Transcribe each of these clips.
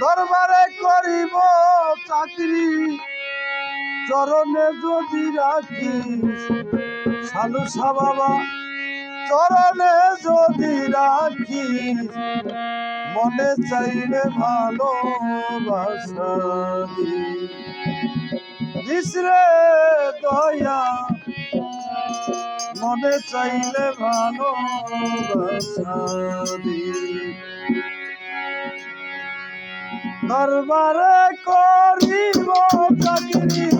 দরবারে করিব চাকরি। চরণে যদি রাখি সালুসা বাবা চরণে যদি রাখি মনে চাইলে ভালো দিসরে দয়া মনে চাইলে ভালো দরবারে করিব চাকরি।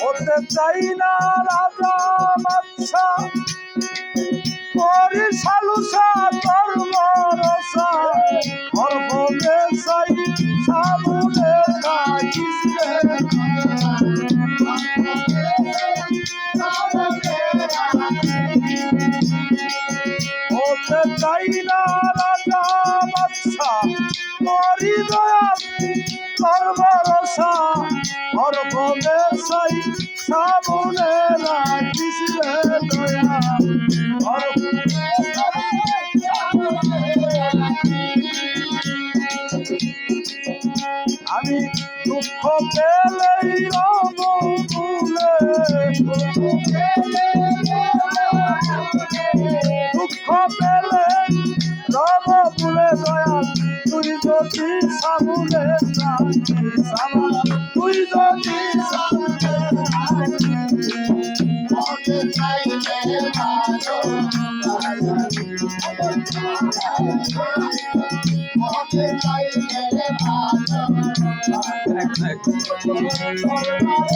হতে চাই না রাজা বাদশা করি সালুসা তোর ভরসা অর্ভবে চাই সামনে থাকিস করি দয়াল তোর ভরসা অর্ভবে চাই সামনে রাখিস রে দয়া। আমি দুঃখ পেলেই পেলে রব ভুলে দয়া। তুই যদি আমার তুই যদি সামনে কুকুর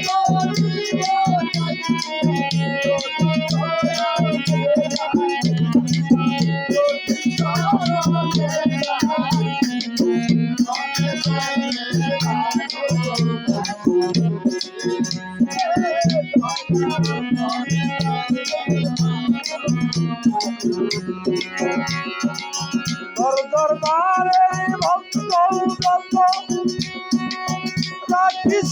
দরবারে ভক্ত যত রাখিস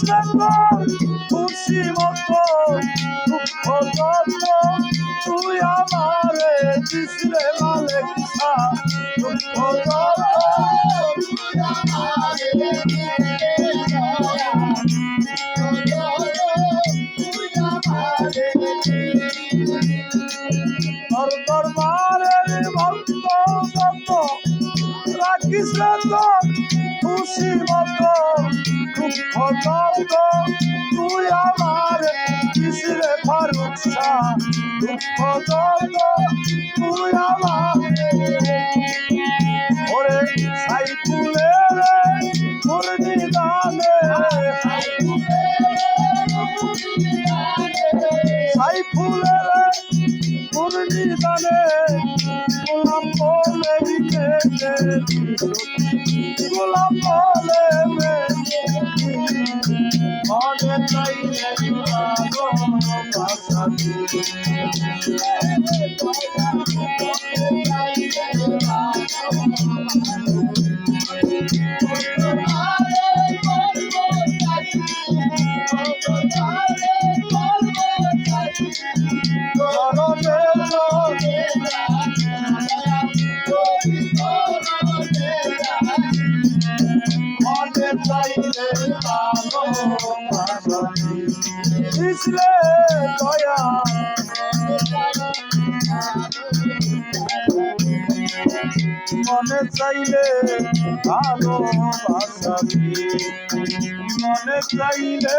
দুঃখ যত তুই আমার ওরে সাই ফুলে রে মুরনি দানে সাই ফুলে রে মুরনি দানে গোলাপ বলে দিতে গোলাপ বলে মনে চাইলে ভাষাতে মনে মনে চাইলে ভালোবাসাবি মনে চাইলে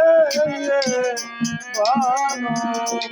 ভালোবাসাবি